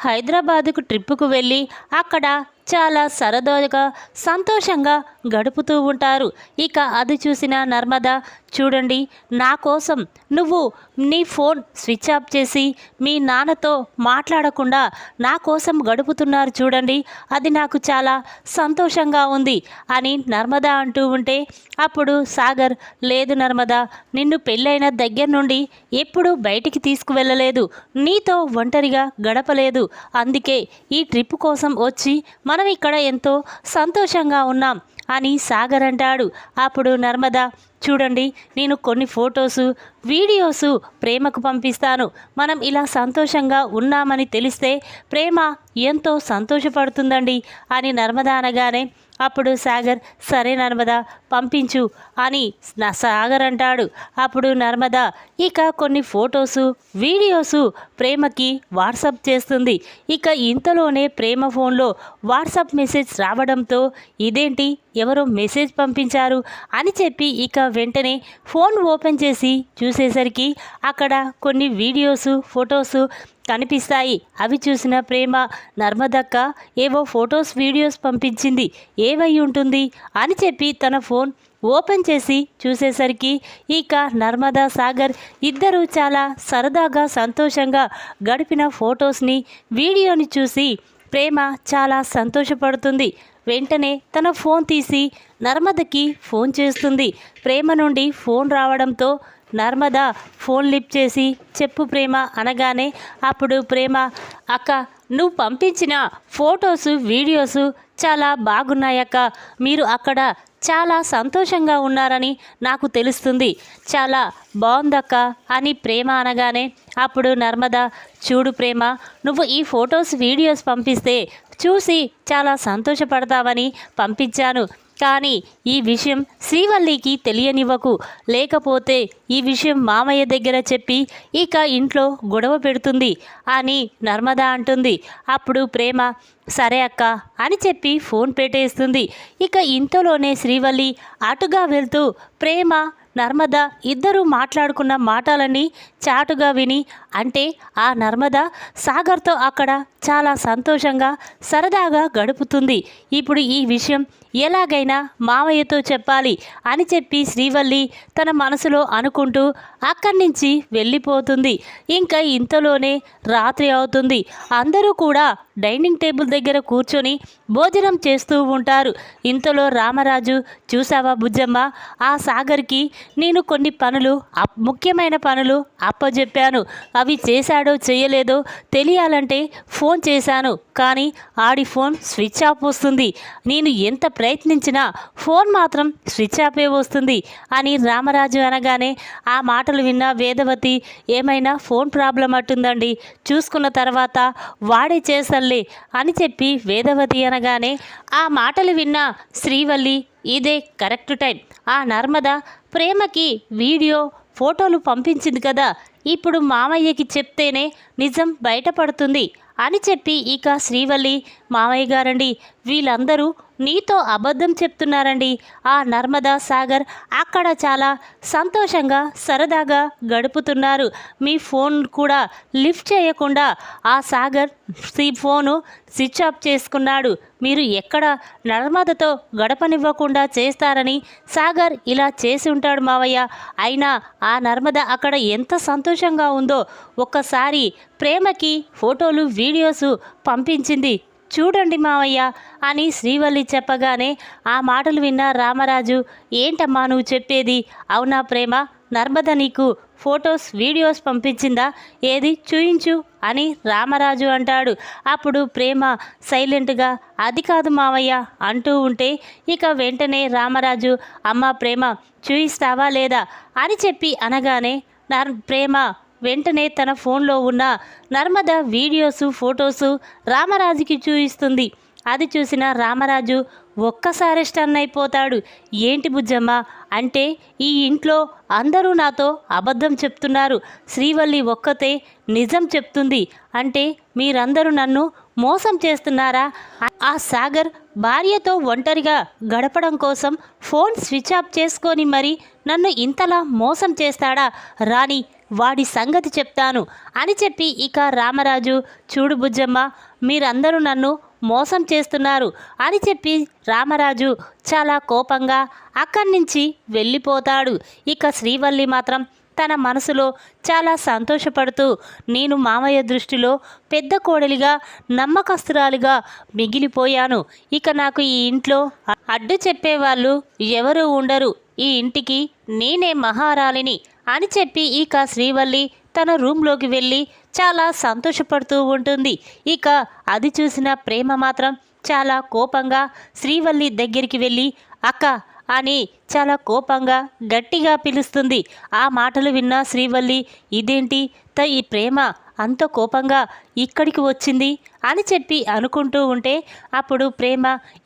హైదరాబాదుకు ట్రిప్పుకు వెళ్ళి అక్కడ చాలా సరదాగా సంతోషంగా గడుపుతూ ఉంటారు. ఇక అది చూసిన నర్మద చూడండి నా కోసం నువ్వు నీ ఫోన్ స్విచ్ ఆఫ్ చేసి మీ నాన్నతో మాట్లాడకుండా నా కోసం గడుపుతున్నారు చూడండి అది నాకు చాలా సంతోషంగా ఉంది అని నర్మద అంటూ ఉంటే అప్పుడు సాగర్ లేదు నర్మద నిన్ను పెళ్ళైన దగ్గర నుండి ఎప్పుడూ బయటికి తీసుకువెళ్ళలేదు. నీతో ఒంటరిగా గడపలేదు. అందుకే ఈ ట్రిప్ కోసం వచ్చి మనం ఇక్కడ ఎంతో సంతోషంగా ఉన్నాం అని సాగర్ అంటాడు. అప్పుడు నర్మద చూడండి నేను కొన్ని ఫొటోసు వీడియోసు ప్రేమకు పంపిస్తాను. మనం ఇలా సంతోషంగా ఉన్నామని తెలిస్తే ప్రేమ ఎంతో సంతోషపడుతుందండి అని నర్మద అనగానే అప్పుడు సాగర్ సరే నర్మద పంపించు అని నా సాగర్ అంటాడు. అప్పుడు నర్మద ఇక కొన్ని ఫొటోసు వీడియోసు ప్రేమకి వాట్సప్ చేస్తుంది. ఇక ఇంతలోనే ప్రేమ ఫోన్లో వాట్సప్ మెసేజ్ రావడంతో ఇదేంటి ఎవరో మెసేజ్ పంపించారు అని చెప్పి ఇక వెంటనే ఫోన్ ఓపెన్ చేసి చూసేసరికి అక్కడ కొన్ని వీడియోసు ఫొటోసు కనిపిస్తాయి. అవి చూసిన ప్రేమ నర్మదక్క ఏవో ఫొటోస్ వీడియోస్ పంపించింది. ఏవై ఉంటుంది? అని చెప్పి తన ఫోన్ ఓపెన్ చేసి చూసేసరికి ఇక నర్మదా సాగర్ ఇద్దరూ చాలా సరదాగా సంతోషంగా గడిపిన ఫొటోస్ని వీడియోని చూసి ప్రేమ చాలా సంతోషపడుతుంది. వెంటనే తన ఫోన్ తీసి నర్మదకి ఫోన్ చేస్తుంది. ప్రేమ నుండి ఫోన్ రావడంతో నర్మదా ఫోన్ లిఫ్ట్ చేసి చెప్పు ప్రేమ అనగానే అప్పుడు ప్రేమ అక్క నువ్వు పంపించిన ఫొటోస్ వీడియోస్ చాలా బాగున్నాయక్క. మీరు అక్కడ చాలా సంతోషంగా ఉన్నారని నాకు తెలుస్తుంది. చాలా బాగుందక్క అని ప్రేమ అనగానే అప్పుడు నర్మద చూడు ప్రేమ నువ్వు ఈ ఫొటోస్ వీడియోస్ పంపిస్తే చూసి చాలా సంతోషపడతావని పంపించాను. కానీ ఈ విషయం శ్రీవల్లికి తెలియనివ్వకు. లేకపోతే ఈ విషయం మామయ్య దగ్గర చెప్పి ఇక ఇంట్లో గొడవ పెడుతుంది అని నర్మద అంటుంది. అప్పుడు ప్రేమ సరే అక్క అని చెప్పి ఫోన్ పెట్టేస్తుంది. ఇక ఇంతలోనే శ్రీవల్లి అటుగా వెళ్తూ ప్రేమ నర్మద ఇద్దరూ మాట్లాడుకున్న మాటలన్నీ చాటుగా విని అంటే ఆ నర్మద సాగర్తో అక్కడ చాలా సంతోషంగా సరదాగా గడుపుతుంది. ఇప్పుడు ఈ విషయం ఎలాగైనా మావయ్యతో చెప్పాలి అని చెప్పి శ్రీవల్లి తన మనసులో అనుకుంటూ అక్కడి నుంచి వెళ్ళిపోతుంది. ఇంకా ఇంతలోనే రాత్రి అవుతుంది. అందరూ కూడా డైనింగ్ టేబుల్ దగ్గర కూర్చొని భోజనం చేస్తూ ఉంటారు. ఇంతలో రామరాజు చూసావా బుజ్జమ్మ? ఆ సాగర్కి నేను కొన్ని పనులు అప్ ముఖ్యమైన పనులు అప్పజెప్పాను. అవి చేశాడో చేయలేదో తెలియాలంటే ఫోన్ చేశాను. కానీ ఆడి ఫోన్ స్విచ్ ఆఫ్ వస్తుంది. నేను ఎంత ప్రయత్నించినా ఫోన్ మాత్రం స్విచ్ ఆఫే వస్తుంది అని రామరాజు అనగానే ఆ మాటలు విన్న వేదవతి ఏమైనా ఫోన్ ప్రాబ్లం అట్టుందండి చూసుకున్న తర్వాత వాడే చేసల్లే అని చెప్పి వేదవతి అనగానే ఆ మాటలు విన్న శ్రీవల్లి ఇదే కరెక్ట్ టైం. ఆ నర్మద ప్రేమకి వీడియో ఫోటోలు పంపించింది కదా ఇప్పుడు మామయ్యకి చెప్తేనే నిజం బయటపడుతుంది అని చెప్పి ఇక శ్రీవల్లి మామయ్య గారండి వీళ్ళందరూ నీతో అబద్ధం చెప్తున్నారండి. ఆ నర్మదా సాగర్ అక్కడ చాలా సంతోషంగా సరదాగా గడుపుతున్నారు. మీ ఫోన్ కూడా లిఫ్ట్ చేయకుండా ఆ సాగర్ ఈ ఫోను స్విచ్ ఆఫ్ చేసుకున్నాడు. మీరు ఎక్కడ నర్మదతో గడపనివ్వకుండా చేస్తారని సాగర్ ఇలా చేసి ఉంటాడు మావయ్య. అయినా ఆ నర్మద అక్కడ ఎంత సంతోషంగా ఉందో ఒక్కసారి ప్రేమకి ఫోటోలు వీడియోస్ పంపించింది. చూడండి మావయ్య అని శ్రీవల్లి చెప్పగానే ఆ మాటలు విన్న రామరాజు ఏంటమ్మా నువ్వు చెప్పేది? అవునా ప్రేమ? నర్మద నీకు ఫొటోస్ వీడియోస్ పంపించిందా? ఏది? చూయించు అని రామరాజు అంటాడు. అప్పుడు ప్రేమ సైలెంట్గా అది కాదు మావయ్య అంటూ ఉంటే ఇక వెంటనే రామరాజు అమ్మ ప్రేమ చూయిస్తావా లేదా? అని చెప్పి అనగానే నర్ ప్రేమ వెంటనే తన ఫోన్లో ఉన్న నర్మద వీడియోసు ఫొటోసు రామరాజుకి చూయిస్తుంది. అది చూసిన రామరాజు ఒక్కసారి స్టన్ అయిపోతాడు. ఏంటి బుజ్జమ్మ? అంటే ఈ ఇంట్లో అందరూ నాతో అబద్ధం చెప్తున్నారు. శ్రీవల్లి ఒక్కతే నిజం చెప్తుంది. అంటే మీరందరూ నన్ను మోసం చేస్తున్నారా? ఆ సాగర్ భార్యతో ఒంటరిగా గడపడం కోసం ఫోన్ స్విచ్ ఆఫ్ చేసుకొని మరి నన్ను ఇంతలా మోసం చేస్తాడా? రాణి వాడి సంగతి చెప్తాను అని చెప్పి ఇక రామరాజు చూడు బుజ్జమ్మ మీరందరూ నన్ను మోసం చేస్తున్నారు అని చెప్పి రామరాజు చాలా కోపంగా అక్కడి నుంచి వెళ్ళిపోతాడు. ఇక శ్రీవల్లి మాత్రం తన మనసులో చాలా సంతోషపడుతూ నేను మామయ్య దృష్టిలో పెద్ద కోడలిగా నమ్మకస్తురాలిగా మిగిలిపోయాను. ఇక నాకు ఈ ఇంట్లో అడ్డు చెప్పేవాళ్ళు ఎవరూ ఉండరు. ఈ ఇంటికి నేనే మహారాలిని అని చెప్పి ఇక శ్రీవల్లి తన రూమ్లోకి వెళ్ళి చాలా సంతోషపడుతూ ఉంటుంది. ఇక అది చూసిన ప్రేమ మాత్రం చాలా కోపంగా శ్రీవల్లి దగ్గరికి వెళ్ళి అక్క అని చాలా కోపంగా గట్టిగా పిలుస్తుంది. ఆ మాటలు విన్న శ్రీవల్లి ఇదేంటి? త ఈ ప్రేమ అంత కోపంగా ఇక్కడికి వచ్చింది? అని చెప్పి అనుకుంటూ ఉంటే అప్పుడు ప్రేమ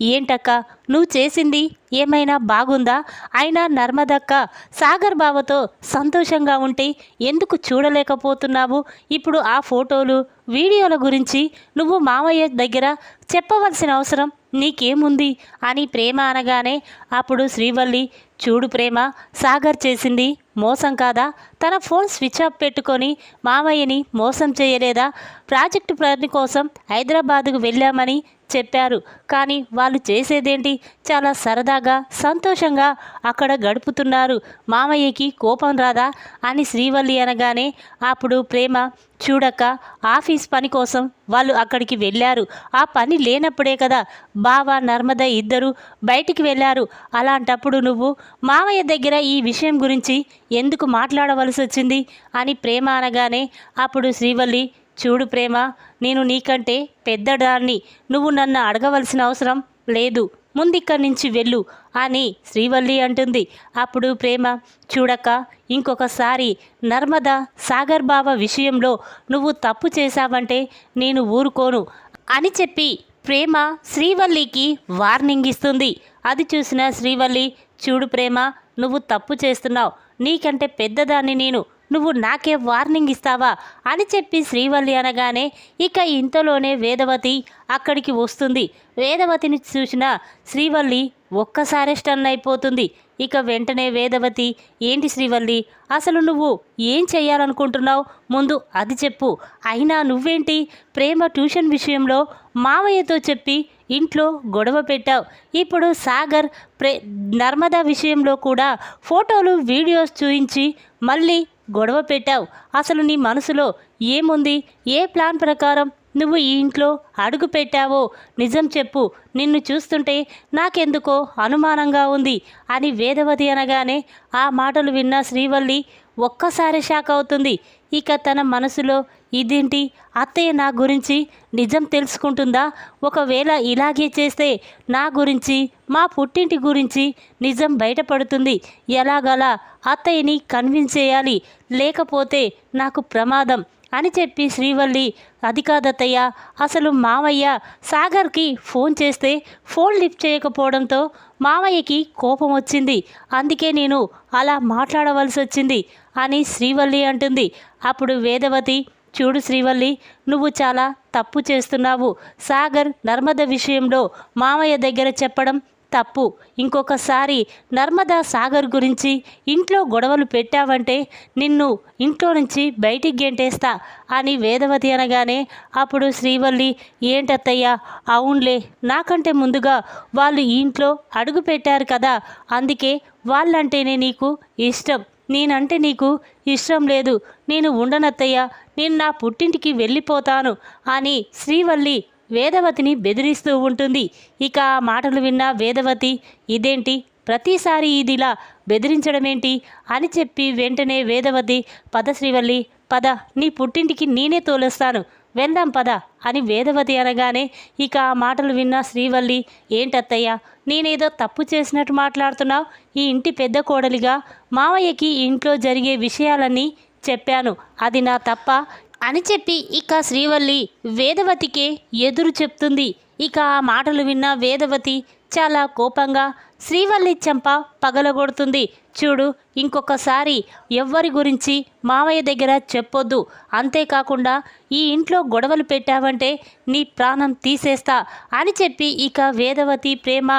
ఏంటక్క? నువ్వు చేసింది ఏమైనా బాగుందా? అయినా నర్మదక్క సాగర్ బావతో సంతోషంగా ఉంటే ఎందుకు చూడలేకపోతున్నావు? ఇప్పుడు ఆ ఫోటోలు వీడియోల గురించి నువ్వు మామయ్య దగ్గర చెప్పవలసిన అవసరం నీకేముంది? అని ప్రేమ అనగానే అప్పుడు శ్రీవల్లి చూడు ప్రేమ సాగర్ చేసింది మోసం కాదా? తన ఫోన్ స్విచ్ ఆఫ్ పెట్టుకొని మామయ్యని మోసం చేయలేదా? ప్రాజెక్టు పని కోసం హైదరాబాదుకు వెళ్ళామని చెప్పారు. కానీ వాళ్ళు చేసేదేంటి? చాలా సరదాగా సంతోషంగా అక్కడ గడుపుతున్నారు. మామయ్యకి కోపం రాదా? అని శ్రీవల్లి అనగానే అప్పుడు ప్రేమ చూడక్క ఆఫీస్ పని కోసం వాళ్ళు అక్కడికి వెళ్ళారు. ఆ పని లేనప్పుడే కదా బావ నర్మద ఇద్దరు బయటికి వెళ్ళారు. అలాంటప్పుడు నువ్వు మామయ్య దగ్గర ఈ విషయం గురించి ఎందుకు మాట్లాడవలసి వచ్చింది? అని ప్రేమ అనగానే అప్పుడు శ్రీవల్లి చూడు ప్రేమ నేను నీకంటే పెద్దదాన్ని నువ్వు నన్ను అడగవలసిన అవసరం లేదు ముందిక్కడి నుంచి వెళ్ళు అని శ్రీవల్లి అంటుంది. అప్పుడు ప్రేమ చూడక ఇంకొకసారి నర్మద సాగర్ బావ విషయంలో నువ్వు తప్పు చేశావంటే నేను ఊరుకోను అని చెప్పి ప్రేమ శ్రీవల్లికి వార్నింగ్ ఇస్తుంది. అది చూసిన శ్రీవల్లి చూడు ప్రేమ నువ్వు తప్పు చేస్తున్నావు నీకంటే పెద్దదాన్ని నేను. నువ్వు నాకే వార్నింగ్ ఇస్తావా? అని చెప్పి శ్రీవల్లి అనగానే ఇక ఇంతలోనే వేదవతి అక్కడికి వస్తుంది. వేదవతిని చూసిన శ్రీవల్లి ఒక్కసారే స్టన్ అయిపోతుంది ఇక వెంటనే వేదవతి ఏంటి శ్రీవల్లి? అసలు నువ్వు ఏం చేయాలనుకుంటున్నావు ముందు అది చెప్పు. అయినా నువ్వేంటి? ప్రేమ ట్యూషన్ విషయంలో మావయ్యతో చెప్పి ఇంట్లో గొడవ పెట్టావు. ఇప్పుడు సాగర్ ప్రే నర్మదా విషయంలో కూడా ఫోటోలు వీడియోస్ చూయించి మళ్ళీ గొడవ పెట్టావు. అసలు నీ మనసులో ఏముంది? ఏ ప్లాన్ ప్రకారం నువ్వు ఈ ఇంట్లో అడుగు పెట్టావో? నిజం చెప్పు. నిన్ను చూస్తుంటే నాకెందుకో అనుమానంగా ఉంది అని వేదవతి అనగానే ఆ మాటలు విన్న శ్రీవల్లి ఒక్కసారి షాక్ అవుతుంది. ఇక తన మనసులో ఇదేంటి? అత్తయ్య నా గురించి నిజం తెలుసుకుంటుందా? ఒకవేళ ఇలాగే చేస్తే నా గురించి మా పుట్టింటి గురించి నిజం బయటపడుతుంది. ఎలాగలా అత్తయ్యని కన్విన్స్ చేయాలి. లేకపోతే నాకు ప్రమాదం. అని చెప్పి శ్రీవల్లి అది కాదత్తయ్య అసలు మావయ్య సాగర్కి ఫోన్ చేస్తే ఫోన్ లిఫ్ట్ చేయకపోవడంతో మావయ్యకి కోపం వచ్చింది. అందుకే నేను అలా మాట్లాడవలసి వచ్చింది అని శ్రీవల్లి అంటుంది. అప్పుడు వేదవతి చూడు శ్రీవల్లి నువ్వు చాలా తప్పు చేస్తున్నావు. సాగర్ నర్మద విషయంలో మామయ్య దగ్గర చెప్పడం తప్పు. ఇంకొకసారి నర్మదా సాగర్ గురించి ఇంట్లో గొడవలు పెట్టావంటే నిన్ను ఇంట్లో నుంచి బయటికి గెంటేస్తా అని వేదవతి అనగానే అప్పుడు శ్రీవల్లి ఏంటత్తయ్యా అవునులే నాకంటే ముందుగా వాళ్ళు ఇంట్లో అడుగు పెట్టారు కదా అందుకే వాళ్ళంటేనే నీకు ఇష్టం. నేనంటే నీకు ఇష్టం లేదు. నేను ఉండనత్తయ్య నేను నా పుట్టింటికి వెళ్ళిపోతాను అని శ్రీవల్లి వేదవతిని బెదిరిస్తూ ఉంటుంది. ఇక ఆ మాటలు విన్న వేదవతి ఇదేంటి? ప్రతిసారి ఇదిలా బెదిరించడమేంటి? అని చెప్పి వెంటనే వేదవతి పద శ్రీవల్లి పద. నీ పుట్టింటికి నేనే తోలేస్తాను. వెళ్దాం పద. అని వేదవతి అనగానే ఇక ఆ మాటలు విన్న శ్రీవల్లి ఏంటత్తయ్య నేనేదో తప్పు చేసినట్టు మాట్లాడుతున్నావు? ఈ ఇంటి పెద్ద కోడలిగా మావయ్యకి ఇంట్లో జరిగే విషయాలన్నీ చెప్పాను. అది నా తప్ప అని చెప్పి ఇక శ్రీవల్లి వేదవతికే ఎదురు చెప్తుంది. ఇక ఆ మాటలు విన్న వేదవతి చాలా కోపంగా శ్రీవల్లి చెంప పగలగొడుతుంది. చూడు ఇంకొకసారి ఎవ్వరి గురించి మావయ్య దగ్గర చెప్పొద్దు. అంతేకాకుండా ఈ ఇంట్లో గొడవలు పెట్టావంటే నీ ప్రాణం తీసేస్తా అని చెప్పి ఇక వేదవతి ప్రేమ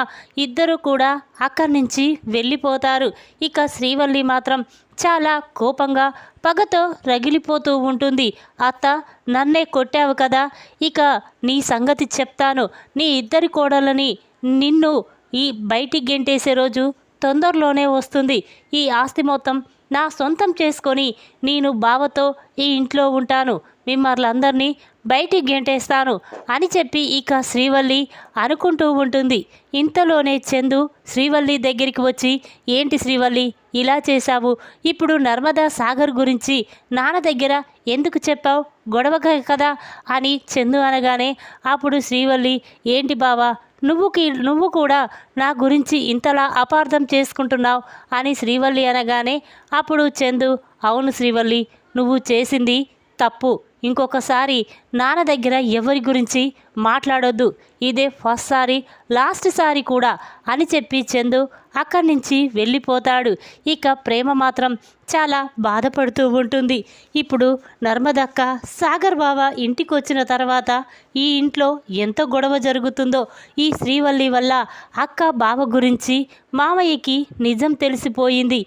ఇద్దరు కూడా అక్కడి నుంచి వెళ్ళిపోతారు. ఇక శ్రీవల్లి మాత్రం చాలా కోపంగా పగతో రగిలిపోతూ ఉంటుంది. అత్త నన్నే కొట్టావు కదా ఇక నీ సంగతి చెప్తాను. నీ ఇద్దరి కోడలని నిన్ను ఈ బయటికి గెంటేసే రోజు తొందరలోనే వస్తుంది. ఈ ఆస్తి మొత్తం నా సొంతం చేసుకొని నేను బావతో ఈ ఇంట్లో ఉంటాను. మిమ్మల్ని అందరినీ బయటికి గెంటేస్తాను అని చెప్పి ఇక శ్రీవల్లి అనుకుంటూ ఉంటుంది. ఇంతలోనే చందు శ్రీవల్లి దగ్గరికి వచ్చి ఏంటి శ్రీవల్లి ఇలా చేశావు? ఇప్పుడు నర్మదా సాగర్ గురించి నాన్న దగ్గర ఎందుకు చెప్పావు? గొడవ కదా? అని చందు అనగానే అప్పుడు శ్రీవల్లి ఏంటి బావా నువ్వుకి నువ్వు కూడా నా గురించి ఇంతలా అపార్థం చేసుకుంటున్నావు? అని శ్రీవల్లి అనగానే అప్పుడు చందు అవును శ్రీవల్లి నువ్వు చేసింది తప్పు. ఇంకొకసారి నాన్న దగ్గర ఎవరి గురించి మాట్లాడొద్దు. ఇదే ఫస్ట్ సారి లాస్ట్ సారి కూడా అని చెప్పి చందు అక్కడి నుంచి వెళ్ళిపోతాడు. ఇక ప్రేమ మాత్రం చాలా బాధపడుతూ ఉంటుంది. ఇప్పుడు నర్మదక్క సాగర్ బావ ఇంటికి వచ్చిన తర్వాత ఈ ఇంట్లో ఎంత గొడవ జరుగుతుందో ఈ శ్రీవల్లి వల్ల అక్క బావ గురించి మామయ్యకి నిజం తెలిసిపోయింది.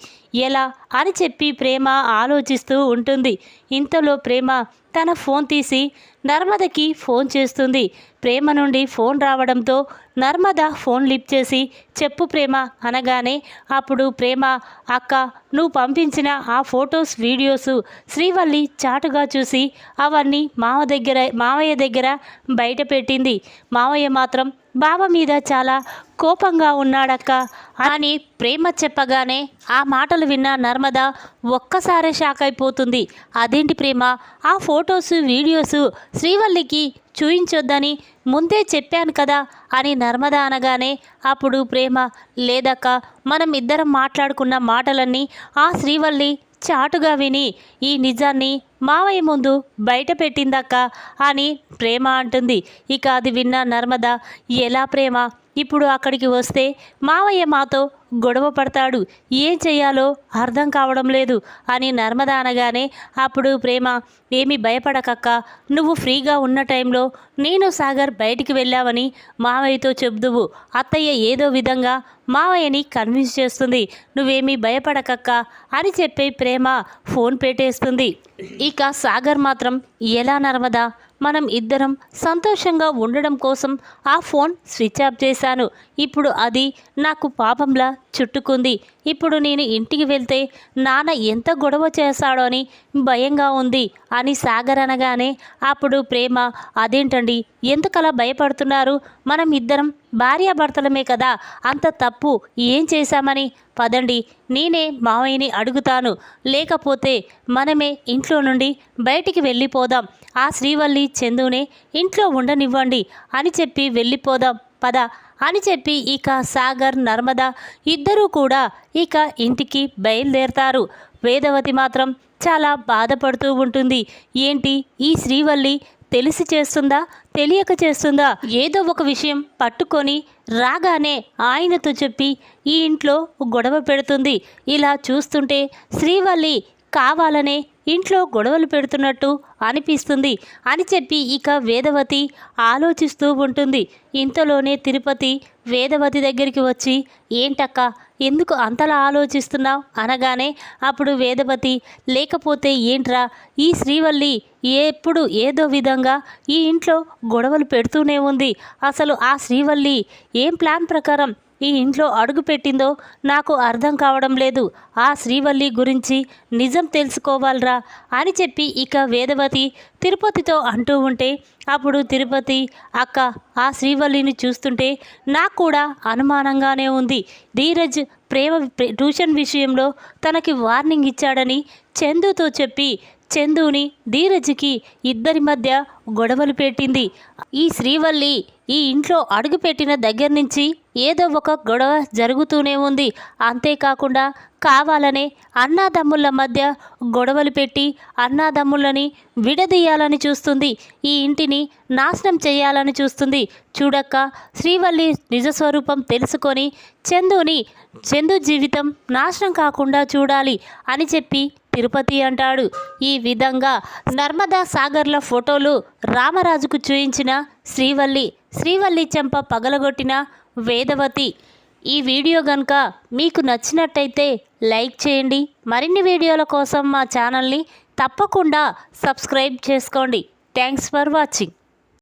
ఎలా అని చెప్పి ప్రేమ ఆలోచిస్తూ ఉంటుంది. ఇంతలో ప్రేమ తన ఫోన్ తీసి నర్మదకి ఫోన్ చేస్తుంది. ప్రేమ నుండి ఫోన్ రావడంతో నర్మద ఫోన్ లిఫ్ట్ చేసి చెప్పు ప్రేమ అనగానే అప్పుడు ప్రేమ అక్క నువ్వు పంపించిన ఆ ఫొటోస్ వీడియోస్ శ్రీవల్లి చాటుగా చూసి అవన్నీ మామ దగ్గర మావయ్య దగ్గర బయట పెట్టింది. మావయ్య మాత్రం బావ మీద చాలా కోపంగా ఉన్నాడక్క అని ప్రేమ చెప్పగానే ఆ మాటలు విన్న నర్మద ఒక్కసారే షాక్ అయిపోతుంది. అదేంటి ప్రేమ? ఆ ఫొటోస్ వీడియోస్ శ్రీవల్లికి చూయించొద్దని ముందే చెప్పాను కదా అని నర్మద అనగానే అప్పుడు ప్రేమ లేదక్క మనం ఇద్దరం మాట్లాడుకున్న మాటలన్నీ ఆ శ్రీవల్లి చాటుగా విని ఈ నిజాన్ని మావయ్య ముందు బయట పెట్టిందక్క అని ప్రేమ అంటుంది. ఇక అది విన్న నర్మద ఎలా ప్రేమ? ఇప్పుడు అక్కడికి వస్తే మావయ్య మాతో గొడవ పడతాడు. ఏం చేయాలో అర్థం కావడం లేదు అని నర్మద అనగానే అప్పుడు ప్రేమ ఏమి భయపడకక్క. నువ్వు ఫ్రీగా ఉన్న టైంలో నేను సాగర్ బయటికి వెళ్ళావని మావయ్యతో చెబుదువు. అత్తయ్య ఏదో విధంగా మావయ్యని కన్విన్స్ చేస్తుంది. నువ్వేమీ భయపడకక్క అని చెప్పి ప్రేమ ఫోన్ పెట్టేస్తుంది. ఇక సాగర్ మాత్రం ఎలా నర్మదా? మనం ఇద్దరం సంతోషంగా ఉండడం కోసం ఆ ఫోన్ స్విచ్ ఆఫ్ చేశాను. ఇప్పుడు అది నాకు పాపంలా చుట్టుకుంది. ఇప్పుడు నేను ఇంటికి వెళ్తే నాన్న ఎంత గొడవ చేస్తాడో అని భయంగా ఉంది అని సాగర్ అనగానే అప్పుడు ప్రేమ అదేంటండి ఎందుకలా భయపడుతున్నారు? మనం ఇద్దరం భార్యాభర్తలమే కదా. అంత తప్పు ఏం చేశామని? పదండి నేనే మావయ్యని అడుగుతాను. లేకపోతే మనమే ఇంట్లో నుండి బయటికి వెళ్ళిపోదాం. ఆ శ్రీవల్లి చందునే ఇంట్లో ఉండనివ్వండి అని చెప్పి వెళ్ళిపోదాం. పద అని చెప్పి ఇక సాగర్ నర్మద ఇద్దరూ కూడా ఇక ఇంటికి బయలుదేరతారు. వేదవతి మాత్రం చాలా బాధపడుతూ ఉంటుంది. ఏంటి? ఈ శ్రీవల్లి తెలిసి చేస్తుందా? తెలియక చేస్తుందా? ఏదో ఒక విషయం పట్టుకొని రాగానే ఆయనతో చెప్పి ఈ ఇంట్లో గొడవ పెడుతుంది. ఇలా చూస్తుంటే శ్రీవల్లి కావాలనే ఇంట్లో గొడవలు పెడుతున్నట్టు అనిపిస్తుంది. అని చెప్పి ఇక వేదవతి ఆలోచిస్తూ ఉంటుంది. ఇంతలోనే తిరుపతి వేదవతి దగ్గరికి వచ్చి ఏంటక్క ఎందుకు అంతలా ఆలోచిస్తున్నావు? అనగానే అప్పుడు వేదవతి లేకపోతే ఏంట్రా ఈ శ్రీవల్లి ఎప్పుడు ఏదో విధంగా ఈ ఇంట్లో గొడవలు పెడుతూనే ఉంది. అసలు ఆ శ్రీవల్లి ఏం ప్లాన్ ప్రకారం ఈ ఇంట్లో అడుగు పెట్టిందో నాకు అర్థం కావడం లేదు. ఆ శ్రీవల్లి గురించి నిజం తెలుసుకోవాలరా అని చెప్పి ఇక వేదవతి తిరుపతితో అంటూ ఉంటే అప్పుడు తిరుపతి అక్క ఆ శ్రీవల్లిని చూస్తుంటే నాకు కూడా అనుమానంగానే ఉంది. ధీరజ్ ప్రేమ ట్యూషన్ విషయంలో తనకి వార్నింగ్ ఇచ్చాడని చందుతో చెప్పి చందుని ధీరజ్కి ఇద్దరి మధ్య గొడవలు పెట్టింది. ఈ శ్రీవల్లి ఈ ఇంట్లో అడుగుపెట్టిన దగ్గర నుంచి ఏదో ఒక గొడవ జరుగుతూనే ఉంది. అంతేకాకుండా కావాలనే అన్నాదమ్ముల మధ్య గొడవలు పెట్టి అన్నాదమ్ములని విడదీయాలని చూస్తుంది. ఈ ఇంటిని నాశనం చేయాలని చూస్తుంది. చూడక్క శ్రీవల్లి నిజస్వరూపం తెలుసుకొని చందుని చందు జీవితం నాశనం కాకుండా చూడాలి అని చెప్పి తిరుపతి అంటాడు. ఈ విధంగా నర్మదా సాగర్ల ఫోటోలు రామరాజుకు చూయించిన శ్రీవల్లి శ్రీవల్లి చెంప పగలగొట్టిన వేదవతి. ఈ వీడియో కనుక మీకు నచ్చినట్టయితే లైక్ చేయండి. మరిన్ని వీడియోల కోసం మా ఛానల్ని తప్పకుండా సబ్స్క్రైబ్ చేసుకోండి. Thanks for watching.